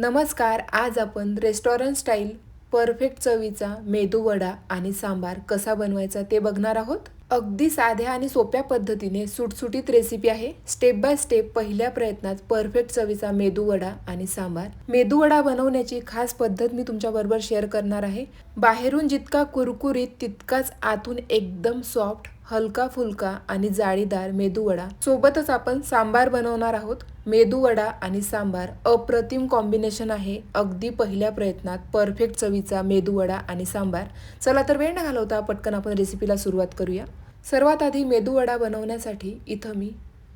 नमस्कार आज आपण रेस्टॉरंट स्टाईल परफेक्ट चवीचा मेदू वडा आणि सांबार कसा बनवायचा ते बघणार आहोत. अगदी साध्या आणि सोप्या पद्धतीने सुटसुटीत रेसिपी आहे. स्टेप बाय स्टेप पहिल्या प्रयत्नात परफेक्ट चवीचा मेदू वडा आणि सांबार. मेदू वडा बनवण्याची खास पद्धत मी तुमच्या बरोबर शेअर करणार आहे. बाहेरून जितका कुरकुरीत तितकाच आतून एकदम सॉफ्ट हलका फुलका आणि जाळीदार मेदूवडा सोबतच आपण सांबार बनवणार आहोत. मेदूवडा आणि सांबार अप्रतिम कॉम्बिनेशन आहे. अगदी पहिल्या प्रयत्नात परफेक्ट चवीचा मेदूवडा आणि सांबार. चला तर वेळ न घालवता पटकन आपण रेसिपीला सुरुवात करूया. सर्वात आधी मेदूवडा बनवण्यासाठी इथं मी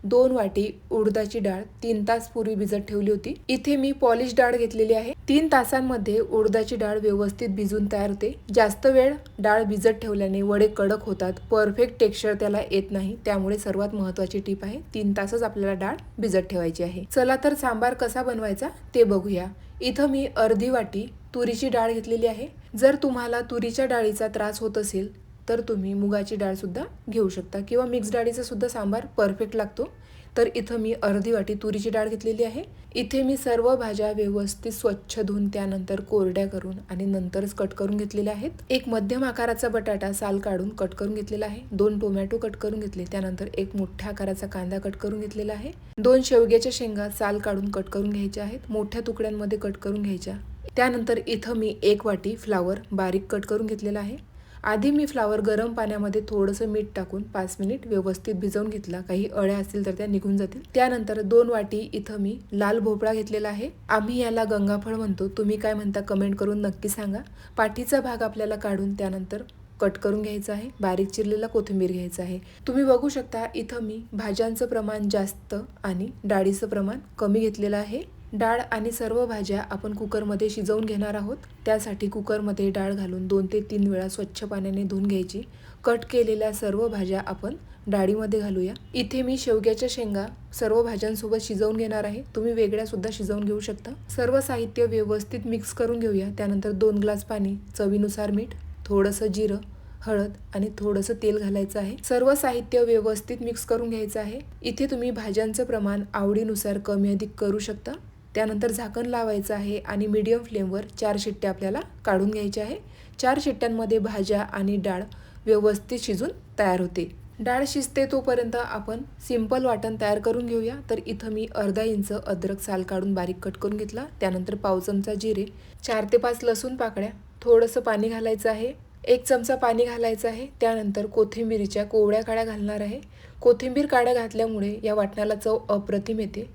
दोन वाटी उडदाची डाळ तीन तास पूर्वी भिजत ठेवली होती. इथे मी पॉलिश डाळ घेतलेली आहे. तीन तासांमध्ये उडदाची डाळ व्यवस्थित भिजून तयार होते. जास्त वेळ डाळ भिजत ठेवल्याने वडे कडक होतात. परफेक्ट टेक्स्चर त्याला येत नाही. त्यामुळे सर्वात महत्वाची टीप आहे तीन तासच आपल्याला डाळ भिजत ठेवायची आहे. चला तर सांबार कसा बनवायचा ते बघूया. इथं मी अर्धी वाटी तुरीची डाळ घेतलेली आहे. जर तुम्हाला तुरीच्या डाळीचा त्रास होत असेल तर तुम्ही मुगाची डाळसुद्धा घेऊ शकता. किंवा मिक्स डाळीचासुद्धा सांबार परफेक्ट लागतो. तर इथं मी अर्धी वाटी तुरीची डाळ घेतलेली आहे. इथे मी सर्व भाज्या व्यवस्थित स्वच्छ धुवून त्यानंतर कोरड्या करून आणि नंतरच कट करून घेतलेल्या आहेत. एक मध्यम आकाराचा बटाटा साल काढून कट करून घेतलेला आहे. दोन टोमॅटो कट करून घेतले. त्यानंतर एक मोठ्या आकाराचा कांदा कट करून घेतलेला आहे. दोन शेवग्याच्या शेंगा साल काढून कट करून घ्यायच्या आहेत. मोठ्या तुकड्यांमध्ये कट करून घ्यायच्या. त्यानंतर इथं मी एक वाटी फ्लावर बारीक कट करून घेतलेला आहे. आधी मी फ्लावर गरम पाण्यामध्ये थोडंसं मीठ टाकून पाच मिनिट व्यवस्थित भिजवून घेतला. काही अळ्या असतील तर त्या निघून जातील. त्यानंतर दोन वाटी इथं मी लाल भोपळा घेतलेला आहे. आम्ही याला गंगाफळ म्हणतो. तुम्ही काय म्हणता कमेंट करून नक्की सांगा. पाठीचा भाग आपल्याला काढून त्यानंतर कट करून घ्यायचं आहे. बारीक चिरलेला कोथिंबीर घ्यायचा आहे. तुम्ही बघू शकता इथं मी भाज्यांचं प्रमाण जास्त आणि डाळीचं प्रमाण कमी घेतलेलं आहे. डाळ आणि सर्व भाज्या आपण कुकरमध्ये शिजवून घेणार आहोत. त्यासाठी कुकरमध्ये डाळ घालून दोन ते तीन वेळा स्वच्छ पाण्याने धुवून घ्यायची. कट केलेल्या सर्व भाज्या आपण डाळीमध्ये घालूया. इथे मी शेवग्याच्या शेंगा सर्व भाज्यांसोबत शिजवून घेणार आहे. तुम्ही वेगळ्या सुद्धा शिजवून घेऊ शकता. सर्व साहित्य व्यवस्थित मिक्स करून घेऊया. त्यानंतर दोन ग्लास पाणी चवीनुसार मीठ थोडंसं जिरं हळद आणि थोडंसं तेल घालायचं आहे. सर्व साहित्य व्यवस्थित मिक्स करून घ्यायचं आहे. इथे तुम्ही भाज्यांचं प्रमाण आवडीनुसार कमी अधिक करू शकता. त्यानंतर झाकण लावायचं आहे आणि मीडियम फ्लेमवर चार शिट्ट्या आपल्याला काढून घ्यायच्या आहे. चार शिट्ट्यांमध्ये भाज्या आणि डाळ व्यवस्थित शिजून तयार होते. डाळ शिजते तोपर्यंत आपण सिंपल वाटण तयार करून घेऊया. तर इथं मी अर्धा इंच अद्रक साल काढून बारीक कट करून घेतला. त्यानंतर पाव चमचा जिरे चार ते पाच लसूण पाकळ्या थोडंसं पाणी घालायचं आहे. एक चमचा पाणी घालायचं आहे. त्यानंतर कोथिंबीरीच्या कोवळ्या काड्या घालणार आहे. कोथिंबीर काड्या घातल्यामुळे या वाटणाला चव अप्रतिम येते.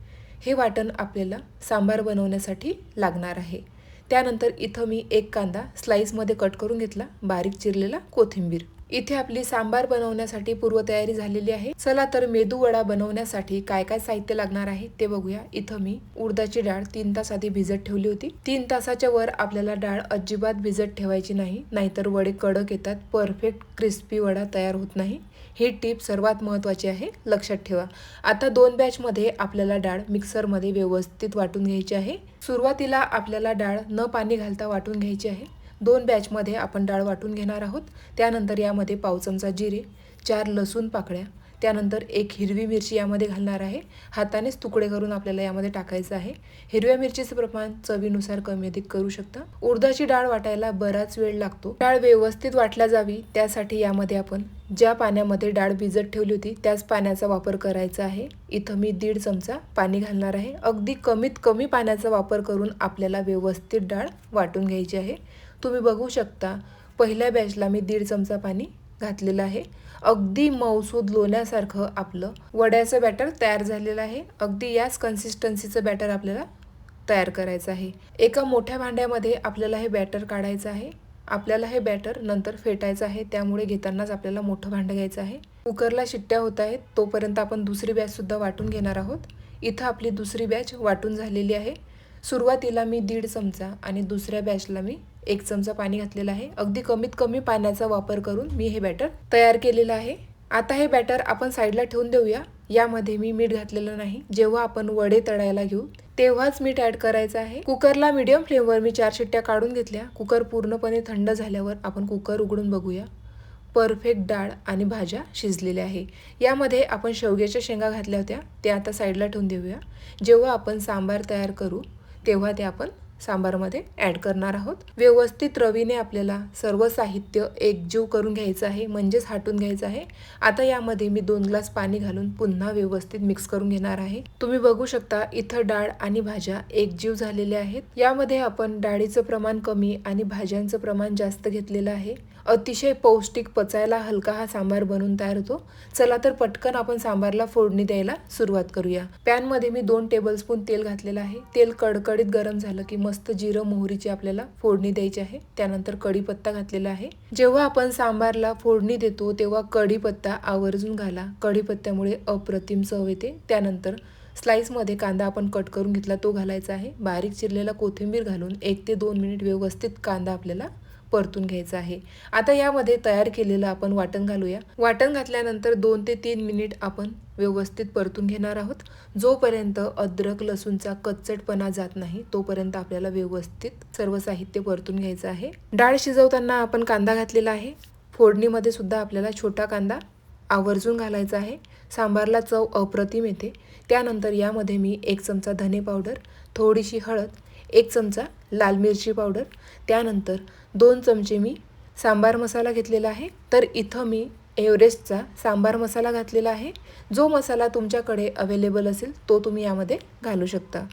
हे वाटण आपल्याला सांबार बनवण्यासाठी लागणार आहे. त्यानंतर इथं मी एक कांदा स्लाईसमध्ये कट करून घेतला बारीक चिरलेला कोथिंबीर. इथे आपली सांबार बनवण्यासाठी पूर्वतयारी झालेली आहे. चला तर मेदू वडा बनवण्यासाठी काय काय साहित्य लागणार आहे ते बघूया. इथं मी उडदाची डाळ तीन तास आधी भिजत ठेवली होती. तीन तासाच्या वर आपल्याला डाळ अजिबात भिजत ठेवायची नाही नाहीतर वडे कडक येतात. परफेक्ट क्रिस्पी वडा तयार होत नाही. ही टीप सर्वात महत्त्वाची आहे लक्षात ठेवा. आता दोन बॅचमध्ये आपल्याला डाळ मिक्सरमध्ये व्यवस्थित वाटून घ्यायची आहे. सुरुवातीला आपल्याला डाळ न पाणी घालता वाटून घ्यायची आहे. दोन बॅचमध्ये आपण डाळ वाटून घेणार आहोत. त्यानंतर यामध्ये पाव चमचा जिरे चार लसूण पाकळ्या त्यानंतर एक हिरवी मिरची यामध्ये घालणार आहे. हातानेच तुकडे करून आपल्याला यामध्ये टाकायचं आहे. हिरव्या मिरचीचं प्रमाण चवीनुसार कमी अधिक करू शकता. उडदाची डाळ वाटायला बराच वेळ लागतो. डाळ व्यवस्थित वाटल्या जावी त्यासाठी यामध्ये आपण ज्या पाण्यामध्ये डाळ भिजत ठेवली होती त्याच पाण्याचा वापर करायचा आहे. इथं मी दीड चमचा पाणी घालणार आहे. अगदी कमीत कमी पाण्याचा वापर करून आपल्याला व्यवस्थित डाळ वाटून घ्यायची आहे. तुम्ही बघू शकता पहिल्या बॅचला मी दीड चमचा पाणी घातलेलं आहे. अगदी मौसूद लोण्यासारखं आपलं वड्याचं बॅटर तयार झालेलं आहे. अगदी याच कन्सिस्टन्सीचं बॅटर आपल्याला तयार करायचं आहे. एका मोठ्या भांड्यामध्ये आपल्याला हे बॅटर काढायचं आहे. आपल्याला हे बॅटर नंतर फेटायचं आहे त्यामुळे घेतानाच आपल्याला मोठं भांडं घ्यायचं आहे. कुकरला शिट्ट्या होत आहेत तोपर्यंत आपण दुसरी बॅचसुद्धा वाटून घेणार आहोत. इथं आपली दुसरी बॅच वाटून झालेली आहे. सुरुवातीला मी दीड चमचा आणि दुसऱ्या बॅचला मी एक चमचा पाणी घातलेलं आहे. अगदी कमीत कमी पाण्याचा वापर करून मी हे बॅटर तयार केलेलं आहे. आता हे बॅटर आपण साईडला ठेवून देऊया. यामध्ये मी मीठ घातलेलं नाही. जेव्हा आपण वडे तळायला घेऊ तेव्हाच मीठ ऍड करायचं आहे. कुकरला मीडियम फ्लेमवर मी चार शिट्ट्या काढून घेतल्या. कुकर पूर्णपणे थंड झाल्यावर आपण कुकर उघडून बघूया. परफेक्ट डाळ आणि भाज्या शिजलेल्या आहे. यामध्ये आपण शेवग्याच्या शेंगा घातल्या होत्या. त्या आता साईडला ठेवून देऊया. जेव्हा आपण सांबार तयार करू तेव्हा ते आपण सांबारमध्ये ॲड करणार आहोत. व्यवस्थित रवीने आपल्याला सर्व साहित्य एकजीव करून घ्यायचं आहे म्हणजेच हाटून घ्यायचं आहे. आता यामध्ये मी दोन ग्लास पाणी घालून पुन्हा व्यवस्थित मिक्स करून घेणार आहे. तुम्ही बघू शकता इथं डाळ आणि भाज्या एकजीव झालेल्या आहेत. यामध्ये आपण डाळीचं प्रमाण कमी आणि भाज्यांचं प्रमाण जास्त घेतलेलं आहे. अतिशय पौष्टिक पचायला हलका हा सांबार बनून तयार होतो. चला तर पटकन आपण सांबारला फोडणी द्यायला सुरुवात करूया. पॅनमध्ये मी दोन टेबलस्पून तेल घातलेलं आहे. तेल कडकडीत गरम झालं की मस्त जिरं मोहरीची आपल्याला फोडणी द्यायची आहे. त्यानंतर कढीपत्ता घातलेला आहे. जेव्हा आपण सांबारला फोडणी देतो तेव्हा कढीपत्ता आवर्जून घाला. कढीपत्त्यामुळे अप्रतिम चव येते. त्यानंतर स्लाईसमध्ये कांदा आपण कट करून घेतला तो घालायचा आहे. बारीक चिरलेला कोथिंबीर घालून एक ते दोन मिनिट व्यवस्थित कांदा आपल्याला परतून घ्यायचं आहे. आता यामध्ये तयार केलेलं आपण वाटण घालूया. वाटण घातल्यानंतर दोन ते तीन मिनिट आपण व्यवस्थित परतून घेणार आहोत. जोपर्यंत अद्रक लसूणचा कच्चटपणा जात नाही तोपर्यंत आपल्याला व्यवस्थित सर्व साहित्य परतून घ्यायचं आहे. डाळ शिजवताना आपण कांदा घातलेला आहे. फोडणीमध्ये सुद्धा आपल्याला छोटा कांदा आवर्जून घालायचा आहे. सांबारला चव अप्रतिम येते. त्यानंतर यामध्ये मी एक चमचा धने पावडर थोडीशी हळद एक चमचा लाल मिरची पावडर. त्यानंतर दोन चमचे मी सांबार मसाला घेतलेला आहे. तर इथं मी एव्हरेस्टचा सांबार मसाला घातलेला आहे. जो मसाला तुमच्याकडे अवेलेबल असेल तो तुम्ही यामध्ये घालू शकता.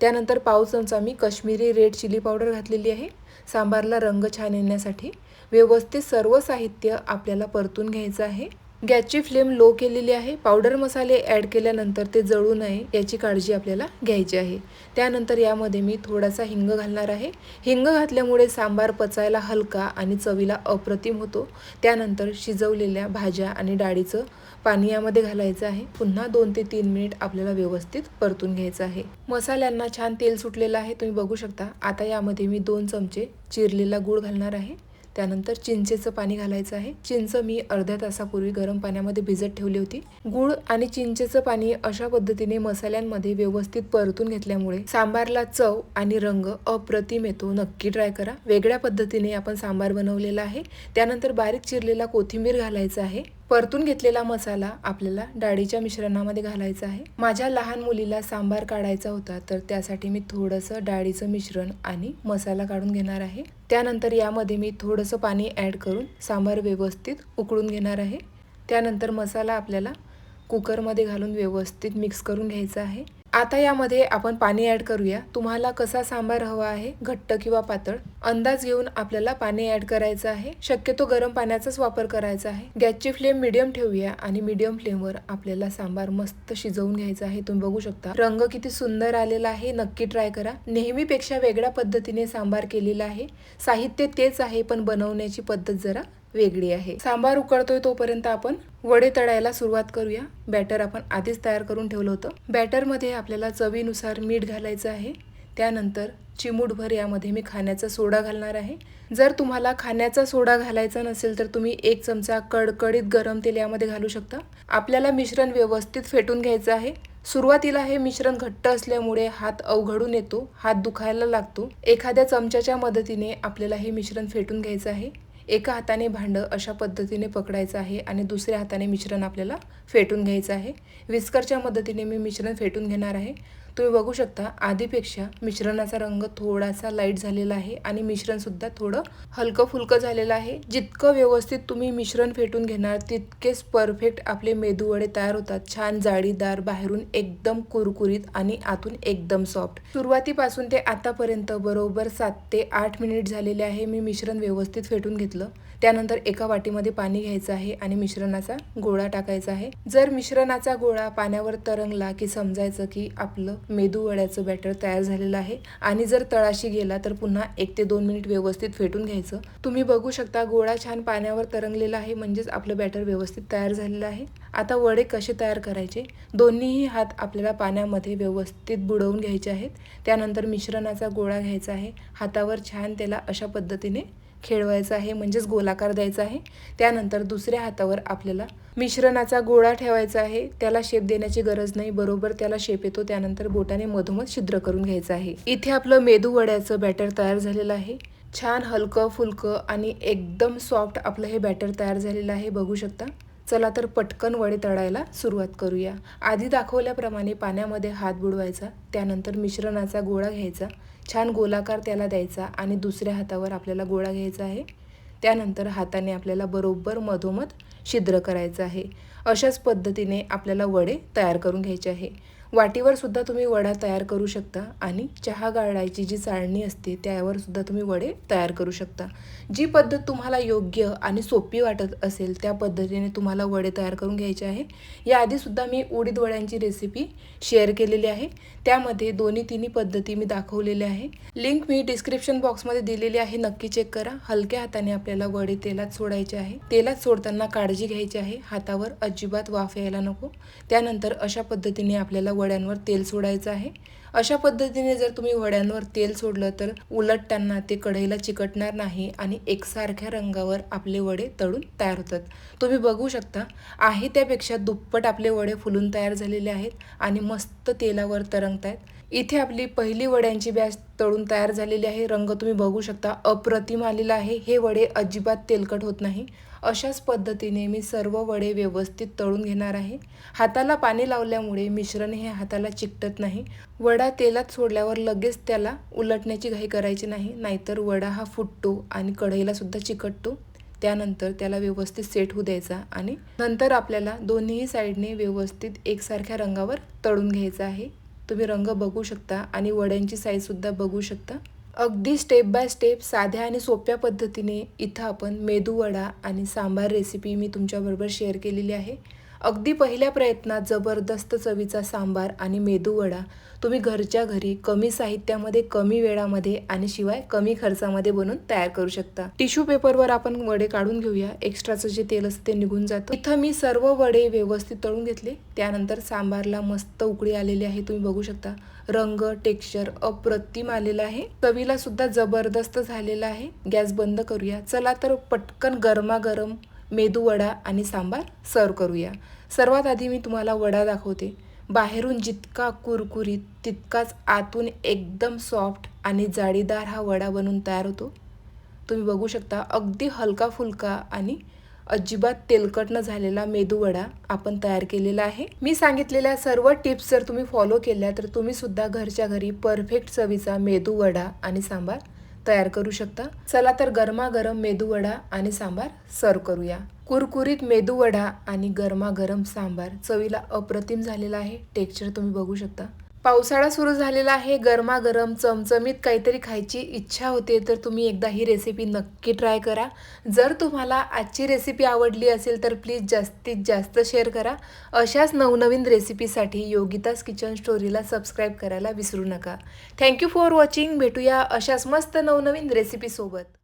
त्यानंतर पाव चमचा मी कश्मीरी रेड चिली पावडर घातलेली आहे. सांबारला रंग छान येण्यासाठी व्यवस्थित सर्व साहित्य आपल्याला परतून घ्यायचं आहे. गॅसची फ्लेम लो केलेली आहे. पावडर मसाले ॲड केल्यानंतर ते जळू नये याची काळजी आपल्याला घ्यायची आहे. त्यानंतर यामध्ये मी थोडासा हिंग घालणार आहे. हिंग घातल्यामुळे सांबार पचायला हलका आणि चवीला अप्रतिम होतो. त्यानंतर शिजवलेल्या भाज्या आणि डाळीचं पाणी यामध्ये घालायचं आहे. पुन्हा दोन ते तीन मिनिट आपल्याला व्यवस्थित परतून घ्यायचं आहे. मसाल्यांना छान तेल सुटलेलं आहे. तुम्ही बघू शकता. आता यामध्ये मी दोन चमचे चिरलेला गूळ घालणार आहे. त्यानंतर चिंचेचं पाणी घालायचं आहे. चिंच मी अर्ध्या तासापूर्वी गरम पाण्यामध्ये भिजत ठेवली होती. गुळ आणि चिंचेचं पाणी अशा पद्धतीने मसाल्यांमध्ये व्यवस्थित परतून घेतल्यामुळे सांबारला चव आणि रंग अप्रतिम येतो. नक्की ट्राय करा. वेगळ्या पद्धतीने आपण सांबार बनवलेला आहे. त्यानंतर बारीक चिरलेला कोथिंबीर घालायचा आहे. परतून घेतलेला मसाला आपल्याला डाळीच्या मिश्रणामध्ये घालायचा आहे. माझ्या लहान मुलीला सांबार काढायचा होता तर त्यासाठी मी थोडंसं डाळीचं मिश्रण आणि मसाला काढून घेणार आहे. त्यानंतर यामध्ये मी थोडंसं पाणी ॲड करून सांबार व्यवस्थित उकळून घेणार आहे. त्यानंतर मसाला आपल्याला कुकरमध्ये घालून व्यवस्थित मिक्स करून घ्यायचा आहे. आता यामध्ये आपण पाणी ॲड करूया. तुम्हाला कसा सांबार हवा आहे? घट्ट किंवा पातळ? अंदाज घेऊन आपल्याला पाणी ॲड करायचं आहे. शक्यतो गरम पाण्याचाच वापर करायचा आहे. गॅसची फ्लेम मिडियम ठेवूया आणि मिडियम फ्लेमवर आपल्याला सांबार मस्त शिजवून घ्यायचा आहे. तुम्ही बघू शकता. रंग किती सुंदर आलेला आहे. नक्की ट्राय करा. नेहमीपेक्षा वेगळ्या पद्धतीने सांबार केलेला आहे. साहित्य तेच आहे पण बनवण्याची पद्धत जरा वेगळी आहे. सांबार उकळतोय तोपर्यंत आपण वडे तळायला सुरुवात करूया. बॅटर आपण आधीच तयार करून ठेवलं होतं. बॅटरमध्ये आपल्याला चवीनुसार मीठ घालायचं आहे. त्यानंतर चिमूटभर यामध्ये मी खाण्याचा सोडा घालणार आहे. जर तुम्हाला खाण्याचा सोडा घालायचा नसेल तर तुम्ही एक चमचा कडकडीत गरम तेल यामध्ये घालू शकता. आपल्याला मिश्रण व्यवस्थित फेटून घ्यायचं आहे. सुरुवातीला हे मिश्रण घट्ट असल्यामुळे हात अवघडून येतो हात दुखायला लागतो. एखाद्या चमच्याच्या मदतीने आपल्याला हे मिश्रण फेटून घ्यायचं आहे. एका हाताने भांडं अशा पद्धतीने पकडायचं आहे आणि दुसऱ्या हाताने मिश्रण आपल्याला फेटून घ्यायचं आहे. विस्करच्या मदतीने मी मिश्रण फेटून घेणार आहे. तुम्ही बघू शकता आधीपेक्षा मिश्रणाचा रंग थोडासा लाइट झालेला आहे आणि मिश्रणसुद्धा थोडं हलकं फुलकं झालेलं आहे. जितकं व्यवस्थित तुम्ही मिश्रण फेटून घेणार तितकेच परफेक्ट आपले मेदूवडे तयार होतात. छान जाळीदार बाहेरून एकदम कुरकुरीत आणि आतून एकदम सॉफ्ट सुरुवातीपासून ते आतापर्यंत बरोबर सात ते आठ मिनिट झालेले आहे मी मिश्रण व्यवस्थित फेटून घेतलं. त्यानंतर एका वाटीमध्ये पाणी घ्यायचं आहे आणि मिश्रणाचा गोळा टाकायचा आहे. जर मिश्रणाचा गोळा पाण्यावर तरंगला की समजायचं की आपलं मेदूवड्याचं बॅटर तयार झालेलं आहे. आणि जर तळाशी गेला तर पुन्हा एक ते दोन मिनिट व्यवस्थित फेटून घ्यायचं. तुम्ही बघू शकता गोळा छान पाण्यावर तरंगलेला आहे म्हणजेच आपलं बॅटर व्यवस्थित तयार झालेलं आहे. आता वडे कसे तयार करायचे? दोन्हीही हात आपल्याला पाण्यामध्ये व्यवस्थित बुडवून घ्यायचे आहेत. त्यानंतर मिश्रणाचा गोळा घ्यायचा आहे. हातावर छान त्याला अशा पद्धतीने खेळवायचा आहे म्हणजेच गोलाकार द्यायचा आहे. त्यानंतर दुसऱ्या हातावर आपल्याला मिश्रणाचा गोळा ठेवायचा आहे. त्याला शेप देण्याची गरज नाही. बरोबर त्याला शेप येतो. त्यानंतर बोटाने मधोमध छिद्र करून घ्यायचं आहे. इथे आपलं मेदू वड्याचं बॅटर तयार झालेलं आहे. छान हलकं फुलकं आणि एकदम सॉफ्ट आपलं हे बॅटर तयार झालेलं आहे. बघू शकता? चला तर पटकन वडे तळायला सुरुवात करूया. आधी दाखवल्याप्रमाणे पाण्यामध्ये हात बुडवायचा. त्यानंतर मिश्रणाचा गोळा घ्यायचा. छान गोलाकार त्याला द्यायचा आणि दुसऱ्या हातावर आपल्याला गोळा घ्यायचा आहे. त्यानंतर हाताने आपल्याला बरोबर मधोमध छिद्र करायचं आहे. अशाच पद्धतीने आपल्याला वडे तयार करून घ्यायचे आहे. वाटीवर सुद्धा तुम्ही वडा तयार करू शकता आणि चहा गाळायची जी चाळणी असते त्यावर सुद्धा तुम्ही वडे तयार करू शकता. जी पद्धत तुम्हाला योग्य आणि सोपी वाटत असेल त्या पद्धतीने तुम्हाला वडे तयार करून घ्यायचे आहे. याआधीसुद्धा मी उडीद वड्यांची रेसिपी शेअर केलेली आहे. त्यामध्ये दोन्ही तिन्ही पद्धती मी दाखवलेल्या आहे. लिंक मी डिस्क्रिप्शन बॉक्समध्ये दिलेली आहे. नक्की चेक करा. हलक्या हाताने आपल्याला वडे तेलात सोडायचे आहे. तेलात सोडताना काळजी घ्यायची आहे. हातावर अजिबात वाफ यायला नको. त्यानंतर अशा पद्धतीने आपल्याला वड्यांवर तेल सोडायचं आहे. अशा पद्धतीने जर तुम्ही वड्यांवर तेल सोडलं तर उलटताना ते कढईला चिकटणार नाही आणि एकसारख्या रंगावर आपले वडे तळून तयार होतात. तुम्ही बघू शकता आहे त्यापेक्षा दुप्पट आपले वडे फुलून तयार झालेले आहेत आणि मस्त तेलावर तरंगत आहेत इथे आपली पहिली वड्यांची बॅच तळून तयार झालेली आहे. रंग तुम्ही बघू शकता अप्रतिम आलेला आहे. हे वडे अजिबात तेलकट होत नाही. अशाच पद्धतीने मी सर्व वडे व्यवस्थित तळून घेणार आहे. हाताला पाणी लावल्यामुळे मिश्रण हे हाताला चिकटत नाही. वडा तेलात सोडल्यावर लगेच त्याला उलटण्याची घाई करायची नाही नाहीतर वडा हा फुटतो आणि कढईलासुद्धा चिकटतो. त्यानंतर त्याला व्यवस्थित सेट होऊ द्यायचा आणि नंतर आपल्याला दोन्ही साईडने व्यवस्थित एकसारख्या रंगावर तळून घ्यायचा आहे. तुम्ही रंग बघू शकता आणि वड्यांची साईजसुद्धा बघू शकता. अगदी स्टेप बाय स्टेप साध्या आणि सोप्या पद्धतीने इथं आपण मेदू वडा आणि सांबार रेसिपी मी तुमच्याबरोबर शेअर केलेली आहे. अगदी पहिल्या प्रयत्नात जबरदस्त चवीचा सांबार आणि मेदूवडा तुम्ही घरच्या घरी कमी साहित्यामध्ये कमी वेळामध्ये आणि शिवाय कमी खर्चामध्ये बनवून तयार करू शकता. टिश्यू पेपरवर आपण वडे काढून घेऊया. एक्स्ट्राचं जे तेल असतं ते निघून जातं. इथं मी सर्व वडे व्यवस्थित तळून घेतले. त्यानंतर सांबारला मस्त उकळी आलेली आहे तुम्ही बघू शकता. रंग टेक्स्चर अप्रतिम आलेला आहे. चवीला सुद्धा जबरदस्त झालेला आहे. गॅस बंद करूया. चला तर पटकन गरमागरम मेदू वडा आणि सांबार सर्व करूया. सर्वात आधी मी तुम्हाला वडा दाखवते. बाहेरून जितका कुरकुरीत तितकाच आतून एकदम सॉफ्ट आणि जाळीदार हा वडा बनून तयार होतो. तुम्ही बघू शकता अगदी हलका फुलका आणि अजिबात तेलकट न झालेला मेदू वडा आपण तयार केलेला आहे. मी सांगितलेल्या सर्व टिप्स जर तुम्ही फॉलो केल्या तर तुम्ही सुद्धा घरच्या घरी परफेक्ट चवीचा मेदू वडा आणि सांबार तयार करू शकता. चला तर गरमागरम मेदूवडा आणि सांबार सर्व करूया. कुरकुरीत मेदूवडा आणि गरमागरम सांबार चवीला अप्रतिम झालेला आहे. टेक्स्चर तुम्ही बघू शकता. पावसाळा सुरू झालेला आहे गरमागरम चमचमीत काहीतरी खायची इच्छा होते तर तुम्ही एकदा ही रेसिपी नक्की ट्राय करा. जर तुम्हाला आजची रेसिपी आवडली असेल तर प्लीज जास्तीत जास्त शेअर करा. अशाच नवनवीन रेसिपीसाठी योगितास किचन स्टोरीला सबस्क्राईब करायला विसरू नका. थँक्यू फॉर वॉचिंग भेटूया अशाच मस्त नवनवीन रेसिपीसोबत